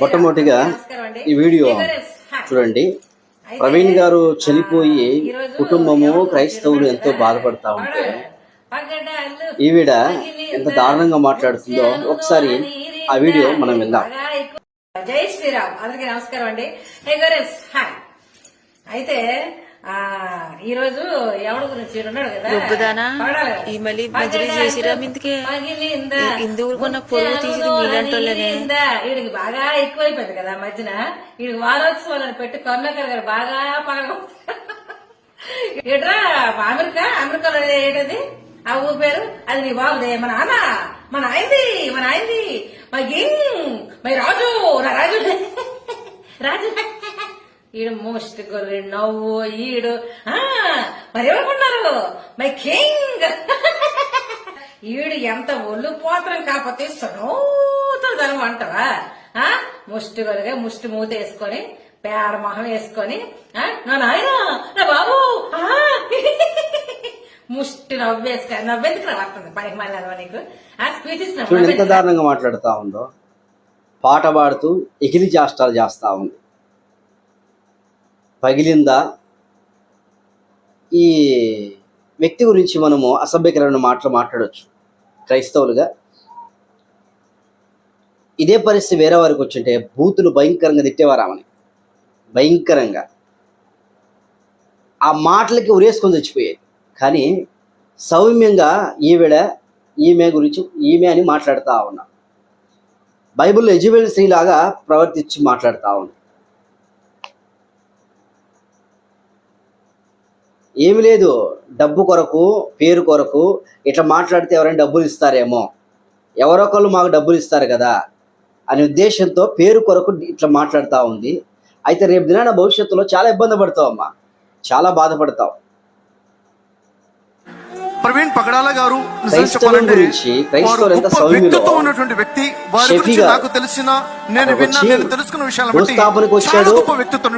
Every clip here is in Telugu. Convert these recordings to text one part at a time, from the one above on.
మొట్టమొదటిగా ఈ వీడియో చూడండి. ప్రవీణ్ గారు చనిపోయి కుటుంబము క్రైస్తవులు ఎంతో బాధపడతా ఉంటే ఈవిడ ఎంత దారుణంగా మాట్లాడుతుందో ఒకసారి ఆ వీడియో మనం విందాం. జై శ్రీరామ్. అందరికి నమస్కారం అండి. హే గోరెస్. హాయ్ అయితే ఆ ఈ రోజు ఎవరి గురించి కదా. ఈ మళ్ళీ మజ్జిగ చేసిరా ఇందుకే? ఇందుకు కొన్న పొరుగు మీలాంటోళ్ళనే. పగిలిందా? వీడికి బాగా ఎక్కువైపోయింది కదా మధ్యన. వీడికి వారోత్సవాలను పెట్టి కరుణాకర్ గారు బాగా పగల ఏట్రా అమెరికా? అమెరికాలో ఏంటది? ఆ ఊరు పేరు? అది నీ బాగుంది మన నాన్న మన ఆయనది మన ఆయనది మా గింగ్ మా రాజు నా రాజు రాజు. ఈడు మోస్ట్ గొర్రె నవ్వు ఈడు ఆ, మై కింగ్. ఈడు ఎంత ఒళ్ళు పోతరం కాకపోతే సనూతనం అంటావా? ఆ ముష్టి గొరగా ముష్టి మూత వేసుకొని పేడ మొహం వేసుకొని ఆ, నా నాయన నా బాబు ఆ, ముష్టి నవ్వేసుకొని నవ్వేందుకు నవ్వెందుకు పైకి పనికి మళ్ళీ నీకు? ఆ స్పీచ్ చూడండి దారుణంగా ఉందో. పాట పాడుతూ ఎగిరి చేష్టాలు చేస్తా ఉంది. పగిలిందా? ఈ వ్యక్తి గురించి మనము అసభ్యకరమైన మాటలు మాట్లాడవచ్చు క్రైస్తవులుగా. ఇదే పరిస్థితి వేరే వారికి వచ్చింటే బూతులు భయంకరంగా తిట్టేవారామని భయంకరంగా. ఆ మాటలకి ఉరేసుకొని చచ్చిపోయేది. కానీ సౌమ్యంగా ఈవిడ ఈమె గురించి ఈమె అని మాట్లాడుతూ ఉన్నా. బైబిల్లో ఎజుబెల్ స్త్రీలాగా ప్రవర్తించి మాట్లాడుతూ ఉన్నా. ఏమి లేదు. డబ్బు కొరకు పేరు కొరకు ఇట్లా మాట్లాడితే ఎవరైనా డబ్బులు ఇస్తారేమో. ఎవరొకళ్ళు మాకు డబ్బులు ఇస్తారు కదా అనే ఉద్దేశంతో పేరు కొరకు ఇట్లా మాట్లాడుతూ ఉంది. అయితే రేపు దినాన భవిష్యత్తులో చాలా ఇబ్బంది పడతావు అమ్మా చాలా బాధపడతావు. ప్రవీణ్ పగడాల గారు వ్యక్తిత్వం ఉన్నటువంటి వ్యక్తి వారి గురించి గారు నాకు తెలిసిన నేను విన్నా నేను తెలుసుకున్న విషయాలను బట్టి చాలా గొప్ప వ్యక్తిత్వం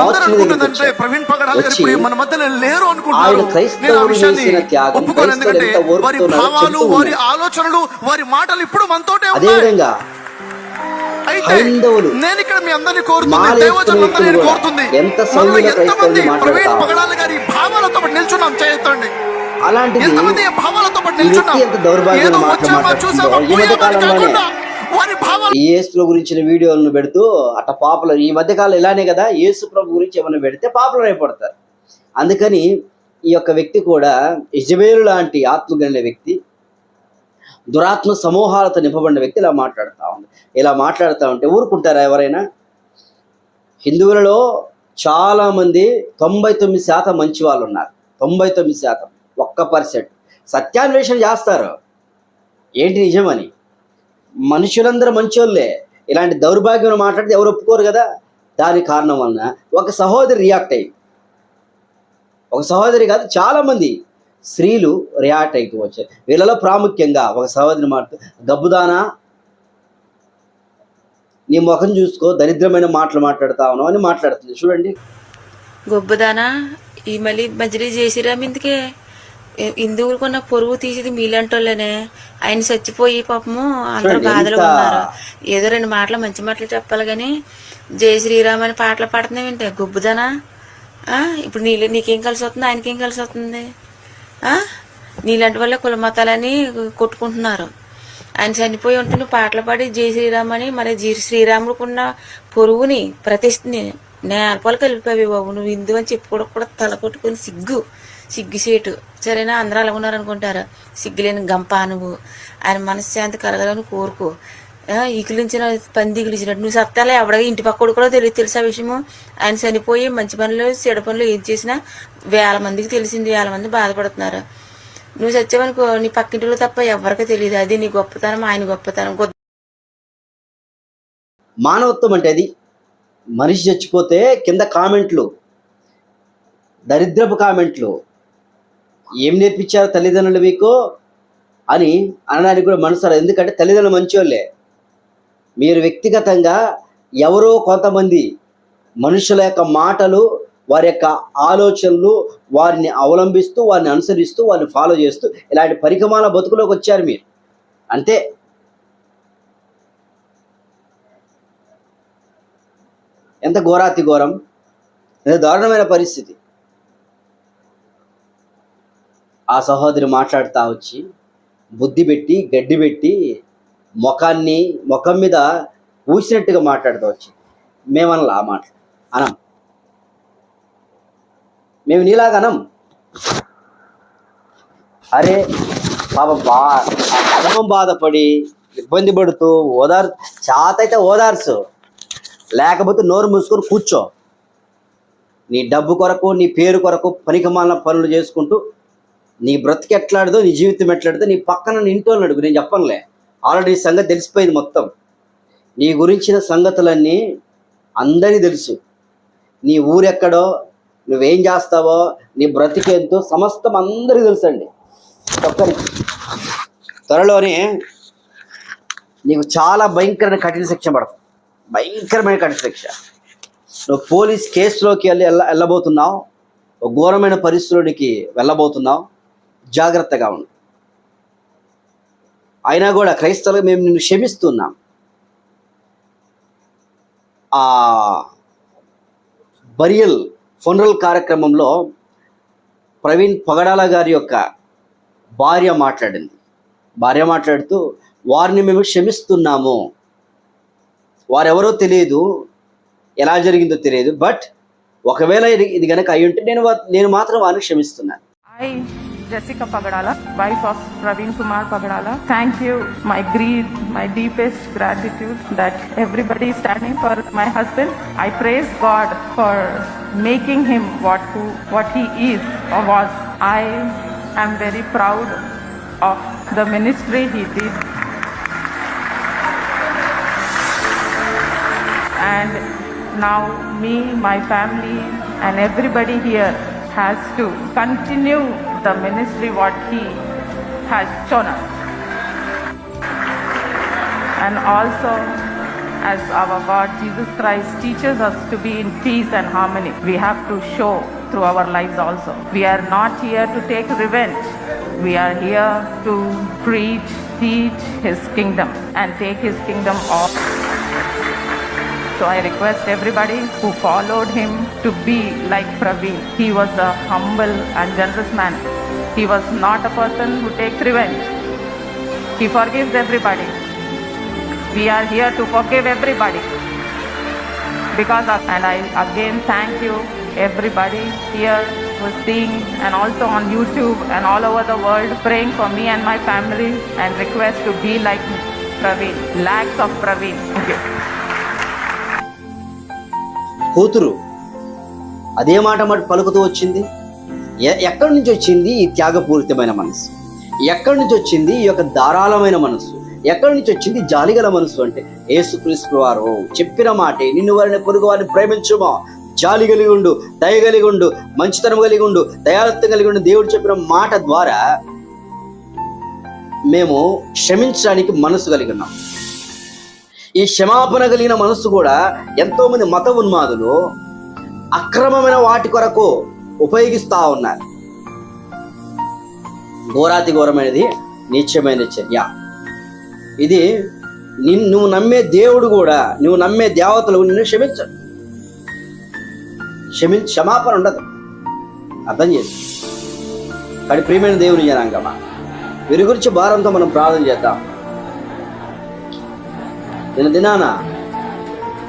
అందరూ అనుకుంటుందంటే. ప్రవీణ్ పగడాల గారు ఇప్పుడు మన మధ్యలో లేరు అనుకుంటున్నారు నేను ఆ విషయాన్ని ఒప్పుకోను. ఎందుకంటే వారి భావాలు వారి. ఆలోచనలు వారి మాటలు ఇప్పుడు మనతోటే ఉన్నాయి. హైందవులు నేను ఇక్కడ మీ అందరినీ కోరుతుంది మాలేసుకునే దేవజనులందరూ నేను వ్యక్తులు కోరుతుంది. ఎంత ఎంతమంది ప్రవీణ్. పగడాల గారి భావాలతో నిల్చున్నాం. చేయొద్దండి అలాంటిది ఎంతమంది ఈ భావాలతో పాటు నిల్చున్నాం ఎంత మాట్లాడుతుందో. మధ్య కాలంలోనే గురించిన వీడియోలను పెడుతూ అట్ట పాపులర్ ఈ మధ్య కాలం ఇలానే కదా యేసు ప్రభు గురించి ఏమైనా పెడితే పాపులర్ అయిపోతారు అందుకని ఈ యొక్క వ్యక్తి కూడా ఇజబేలు లాంటి ఆత్మగలిగిన వ్యక్తి దురాత్మ సమూహాలతో నింపబడిన వ్యక్తి ఇలా మాట్లాడుతూ ఉంది. ఇలా మాట్లాడుతూ ఉంటే ఊరుకుంటారా ఎవరైనా? హిందువులలో చాలా మంది తొంభై తొమ్మిది శాతం మంచి వాళ్ళు ఉన్నారు తొంభై తొమ్మిది శాతం. ఒక్క పర్సెంట్. సత్యాన్వేషణ చేస్తారు. ఏంటి నిజమని మనుషులందరూ మంచోళ్ళే. ఇలాంటి దౌర్భాగ్యం మాట్లాడితే ఎవరు ఒప్పుకోరు కదా? దాని కారణం వలన ఒక సహోదరి రియాక్ట్ అయింది ఒక సహోదరి కాదు చాలామంది స్త్రీలు రియాక్ట్ అవుతూ వచ్చారు. వీళ్ళలో ప్రాముఖ్యంగా ఒక సహోదరి మాట గబ్బుదానా నీ ముఖం చూసుకో దరిద్రమైన మాటలు మాట్లాడతావును అని మాట్లాడుతుంది. చూడండి. గొబ్బుదానా ఈ మళ్ళీ మజిలీ చేసిరా ఇందుకే ఇందుకు కొన్న పొరుగు తీసింది మీలాంటోళ్ళనే. ఆయన చచ్చిపోయి పాపము అందరూ బాధలో ఉన్నారు. ఏదో రెండు మాటలు మంచి మాటలు చెప్పాలి కానీ జై శ్రీరామ్ అని పాటలు పాడుతున్నావు ఏంటి? గొప్పదానా ఆ? ఇప్పుడు నీ నీకేం కలిసి వస్తుంది? ఆయనకేం కలిసి వస్తుంది? ఆ? నీలాంటి వాళ్ళే కుల మతాలని కొట్టుకుంటున్నారు. ఆయన చనిపోయి ఉంటే నువ్వు పాటలు పాడి జై శ్రీరామ్ అని మరి జీ శ్రీరాముడికున్న పొరుగుని ప్రతిష్టని నేర్పాలు కలిపావి బాబు. నువ్వు హిందూ అని చెప్పుకోవడం కూడా తల కొట్టుకొని సిగ్గు. సిగ్గుసేటు సరేనా? అందరూ అలాగ ఉన్నారు అనుకుంటారు సిగ్గులేని గంప నువ్వు ఆయన మనశ్శాంతి కలగాలని కోరుకో. ఇకిలించిన ఈకిలించిన పంది నువ్వు సత్తాలే ఎవడ ఇంటి పక్కడు కూడా తెలియదు తెలుసా విషయము? ఆయన చనిపోయి మంచి పనులు చెడు పనులు ఏం చేసినా వేల మందికి తెలిసింది. వేల మంది బాధపడుతున్నారు. నువ్వు చచ్చావనుకో నీ పక్కింటిలో తప్ప ఎవరికి తెలియదు. అది నీ గొప్పతనం ఆయన గొప్పతనం. మానవత్వం అంటే అది. మనిషి చచ్చిపోతే కింద కామెంట్లు దరిద్రపు కామెంట్లు ఏం నేర్పించారు తల్లిదండ్రులు మీకు? అని అనడానికి కూడా మనసు ఎందుకంటే తల్లిదండ్రులు మంచోళ్ళే. మీరు వ్యక్తిగతంగా ఎవరో కొంతమంది మనుషుల యొక్క మాటలు వారి యొక్క ఆలోచనలు వారిని అవలంబిస్తూ వారిని అనుసరిస్తూ వారిని ఫాలో చేస్తూ ఇలాంటి పరికమాల బతుకులోకి వచ్చారు మీరు. అంతే. ఎంత ఘోరాతి ఘోరం. ఎంత దారుణమైన పరిస్థితి. ఆ సహోదరి మాట్లాడుతూ వచ్చి బుద్ధి పెట్టి గడ్డి పెట్టి ముఖాన్ని ముఖం మీద ఊసినట్టుగా మాట్లాడుతూ వచ్చి మేమనలా ఆ మాట అనం. మేము నీలాగా అనం. అరే పాప బా బాధపడి ఇబ్బంది పడుతూ ఓదార్ చాత అయితే ఓదార్సు. లేకపోతే నోరు మూసుకొని కూర్చో. నీ డబ్బు కొరకు నీ పేరు కొరకు పనికిమాలిన పనులు చేసుకుంటూ నీ బ్రతికి ఎట్లాడదో నీ జీవితం ఎట్లాడదో నీ పక్కన నీ ఇంట్లో అడుగు. నేను చెప్పనులే. ఆల్రెడీ సంగతి తెలిసిపోయింది మొత్తం. నీ గురించిన సంగతులన్నీ అందరికీ తెలుసు. నీ ఊరెక్కడో నువ్వేం చేస్తావో నీ బ్రతికేంతో సమస్తం అందరికీ తెలుసండి. ఒక్కరికి త్వరలోనే నీకు చాలా భయంకరమైన కఠిన శిక్ష పడుతుంది భయంకరమైన కఠిన శిక్ష. నువ్వు పోలీస్ కేసులోకి వెళ్ళి వెళ్ళ వెళ్ళబోతున్నావు ఘోరమైన పరిస్థితులకి వెళ్ళబోతున్నావు. జాగ్రత్తగా ఉండు. అయినా కూడా క్రైస్తవులు మేము నిన్ను క్షమిస్తున్నాం. ఆ బరియల్ ఫునరల్ కార్యక్రమంలో ప్రవీణ్ పగడాల గారి యొక్క భార్య మాట్లాడింది. భార్య మాట్లాడుతూ వారిని మేము క్షమిస్తున్నాము. వారెవరో తెలియదు ఎలా జరిగిందో తెలియదు బట్ ఒకవేళ ఇది ఇది కనుక అయి ఉంటే నేను నేను మాత్రం వారిని క్షమిస్తున్నాను. Jessica Pagadala, wife of Praveen Kumar Pagadala, thank you, my greed, my deepest gratitude that everybody is standing for my husband. I praise God for making him what who what he is or was. I am very proud of the ministry he did. And now me, my family, and everybody here has to continue the ministry what he has shown us. And also, as our God Jesus Christ teaches us to be in peace and harmony, we have to show through our lives also. We are not here to take revenge. We are here to preach, teach His kingdom, and take His kingdom off. So I request everybody who followed him to be like Praveen. He was a humble and generous man. He was not a person who takes revenge. He forgives everybody. We are here to forgive everybody. Because of, and I again thank you everybody here who is seeing and also on YouTube and all over the world praying for me and my family and request to be like Praveen. Lakhs of Praveen. You. కూతురు అదే మాట మాట పలుకుతూ వచ్చింది? ఎ- ఎక్కడి నుంచి వచ్చింది ఈ త్యాగపూరితమైన మనసు? ఎక్కడి నుంచి వచ్చింది ఈ యొక్క ధారాళమైన మనసు? ఎక్కడి నుంచి వచ్చింది జాలిగల మనసు అంటే ఏసు వారు చెప్పిన మాటే నిన్ను వారిని పొరుగు వారిని ప్రేమించుమో? జాలి కలిగి ఉండు దయ కలిగి ఉండు మంచితనం కలిగి ఉండు దయాలత్వం కలిగి ఉండు దేవుడు చెప్పిన మాట ద్వారా మేము క్షమించడానికి మనసు కలిగి ఉన్నాం. ఈ క్షమాపణ కలిగిన మనస్సు కూడా ఎంతో మంది మత ఉన్మాదులు అక్రమమైన వాటి కొరకు ఉపయోగిస్తా ఉన్నారు. ఘోరాతి ఘోరమైనది నీచమైన చర్య. ఇది నిన్ను నువ్వు నమ్మే దేవుడు కూడా నువ్వు నమ్మే దేవతలు నిన్ను క్షమించడు క్షమి క్షమాపణ ఉండదు. అర్థం చేసి. కానీ ప్రియమైన దేవుని జనాంగమా వీరి గురించి భారంతో మనం ప్రార్థన చేద్దాం. నిన్న దినాన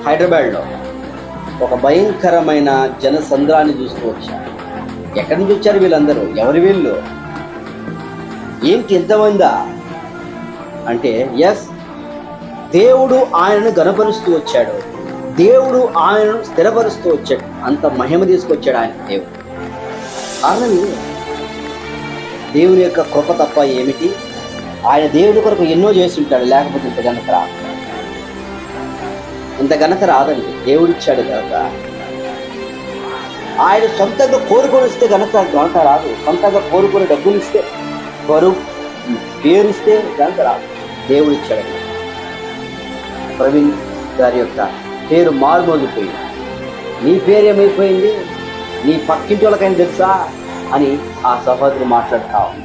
హైదరాబాద్లో ఒక భయంకరమైన జనసంద్రాన్ని చూస్తూ వచ్చారు. ఎక్కడి నుంచి వచ్చారు వీళ్ళందరూ? ఎవరి వీళ్ళు? ఏంటి ఎంతమందా అంటే ఎస్ దేవుడు ఆయనను గనపరుస్తూ వచ్చాడు. దేవుడు ఆయనను స్థిరపరుస్తూ వచ్చాడు. అంత మహిమ తీసుకొచ్చాడు ఆయన దేవుడు. కారణం దేవుని యొక్క కృప తప్ప ఏమిటి? ఆయన దేవుడి కొరకు ఎన్నో చేసి ఉంటాడు లేకపోతే ఇంత ఇంత ఘనత రాదండి. దేవుడిచ్చాడు కనుక. ఆయన సొంతంగా కోరుకొని ఇస్తే ఘనత ఘనత రాదు. సొంతంగా కోరుకొని డబ్బులు ఇస్తే బరువు పేరు ఇస్తే ఘనత రాదు. దేవుడిచ్చాడు ఇచ్చాడు ప్రవీణ్ గారి యొక్క పేరు మారుమోగిపోయింది. నీ పేరు ఏమైపోయింది? నీ పక్కింటి వాళ్ళకైనా తెలుసా? అని ఆ సహోదరు మాట్లాడుతా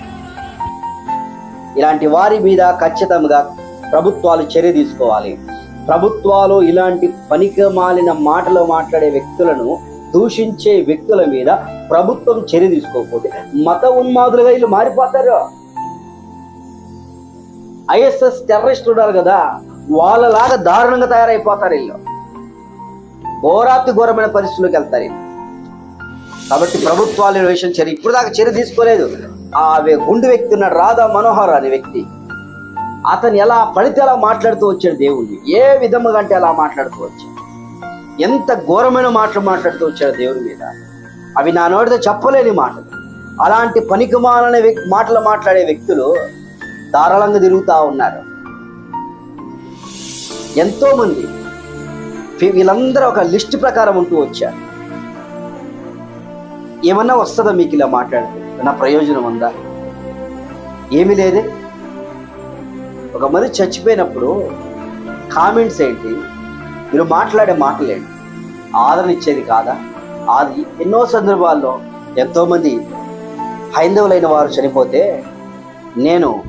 ఇలాంటి వారి మీద ఖచ్చితంగా ప్రభుత్వాలు చర్య తీసుకోవాలి. ప్రభుత్వాలు ఇలాంటి పనికి మాలిన మాటలు మాట్లాడే వ్యక్తులను దూషించే వ్యక్తుల మీద ప్రభుత్వం చర్య తీసుకోకపోతే మత ఉన్మాదులుగా వీళ్ళు మారిపోతారు. ఐఎస్ఎస్ టెర్రరిస్ట్ ఉన్నారు కదా వాళ్ళలాగా దారుణంగా తయారైపోతారు వీళ్ళు. ఘోరాతి ఘోరమైన పరిస్థితుల్లోకి వెళ్తారు కాబట్టి ప్రభుత్వాలు విషయం చర్య ఇప్పుడు దాకా చర్య తీసుకోలేదు. ఆ గుండు వ్యక్తి ఉన్నాడు రాధా మనోహర్ అనే వ్యక్తి. అతను ఎలా పడితే అలా మాట్లాడుతూ వచ్చాడు దేవుడిని ఏ విధముగా అంటే అలా మాట్లాడుతూ వచ్చాడు. ఎంత ఘోరమైన మాటలు మాట్లాడుతూ వచ్చాడు దేవుడి మీద. అవి నా నోటితో చెప్పలేని మాటలు. అలాంటి పనికిమాలని మాటలు మాట్లాడే వ్యక్తులు ధారాళంగా తిరుగుతూ ఉన్నారు. ఎంతోమంది వీళ్ళందరూ ఒక లిస్ట్ ప్రకారం ఉంటూ వచ్చారు. ఏమన్నా వస్తుందా మీకు ఇలా మాట్లాడితే? నా ప్రయోజనం ఉందా? ఏమీ లేదే? ఒక మనిషి చచ్చిపోయినప్పుడు కామెంట్స్ ఏంటి? మీరు మాట్లాడే మాటలేంటి ఆదరణ ఇచ్చేది కాదా? అది ఎన్నో సందర్భాల్లో ఎంతోమంది హైందవులైన వారు చనిపోతే నేను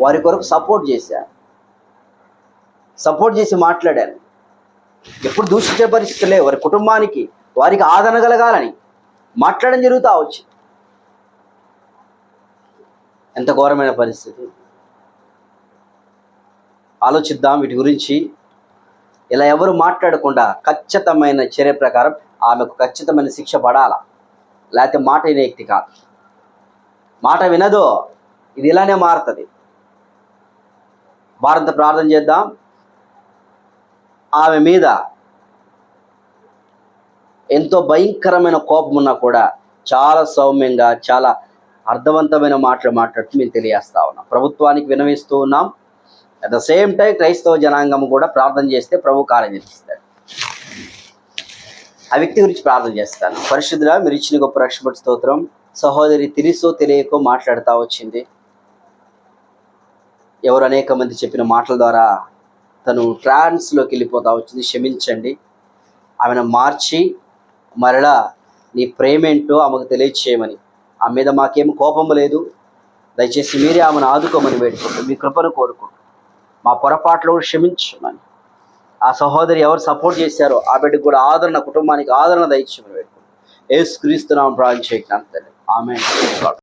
వారి కొరకు సపోర్ట్ చేశాను సపోర్ట్ చేసి మాట్లాడాను. ఎప్పుడు దూషించే పరిస్థితులే వారి కుటుంబానికి వారికి ఆదరణ కలగాలని మాట్లాడడం జరుగుతా వచ్చి ఎంత ఘోరమైన పరిస్థితి. ఆలోచిద్దాం వీటి గురించి. ఇలా ఎవరు మాట్లాడకుండా ఖచ్చితమైన చర్య ప్రకారం ఆమెకు ఖచ్చితమైన శిక్ష పడాల? లేకపోతే మాట వినే వ్యక్తి కాదు. మాట వినదో ఇది ఇలానే మారుతుంది. భారత ప్రార్థన చేద్దాం. ఆమె మీద ఎంతో భయంకరమైన కోపం ఉన్నా కూడా చాలా సౌమ్యంగా చాలా అర్థవంతమైన మాటలు మాట్లాడుతూ మేము తెలియజేస్తా ఉన్నాం. ప్రభుత్వానికి వినవిస్తూ ఉన్నాం. అట్ ద సేమ్ టైం క్రైస్తవ జనాంగం కూడా ప్రార్థన చేస్తే ప్రభు కార్యం చేస్తాడు ఆ వ్యక్తి గురించి ప్రార్థన చేస్తాను. పరిశుద్ధుల మీరు ఇచ్చిన గొప్ప రక్షపడి స్తోత్రం సహోదరి తిరిసో తెలియకో మాట్లాడుతూ వచ్చింది. ఎవరు అనేక మంది చెప్పిన మాటల ద్వారా తను ట్రాన్స్లోకి వెళ్ళిపోతా వచ్చింది. క్షమించండి. ఆమెను మార్చి మరలా నీ ప్రేమేంటో ఆమెకు తెలియచేయమని. ఆమె మీద మాకేం కోపం లేదు. దయచేసి మీరే ఆమెను ఆదుకోమని వేడుకుంటూ మీ కృపను కోరుకుంటూ మా పొరపాట్లు కూడా క్షమించమని. ఆ సహోదరి ఎవరు సపోర్ట్ చేశారో ఆ బిడ్డకు కూడా ఆదరణ కుటుంబానికి ఆదరణ దయచేయమని వేడుకుంటూ ఏసు క్రీస్తునామం ప్రార్థన చేయకుండా ఆమె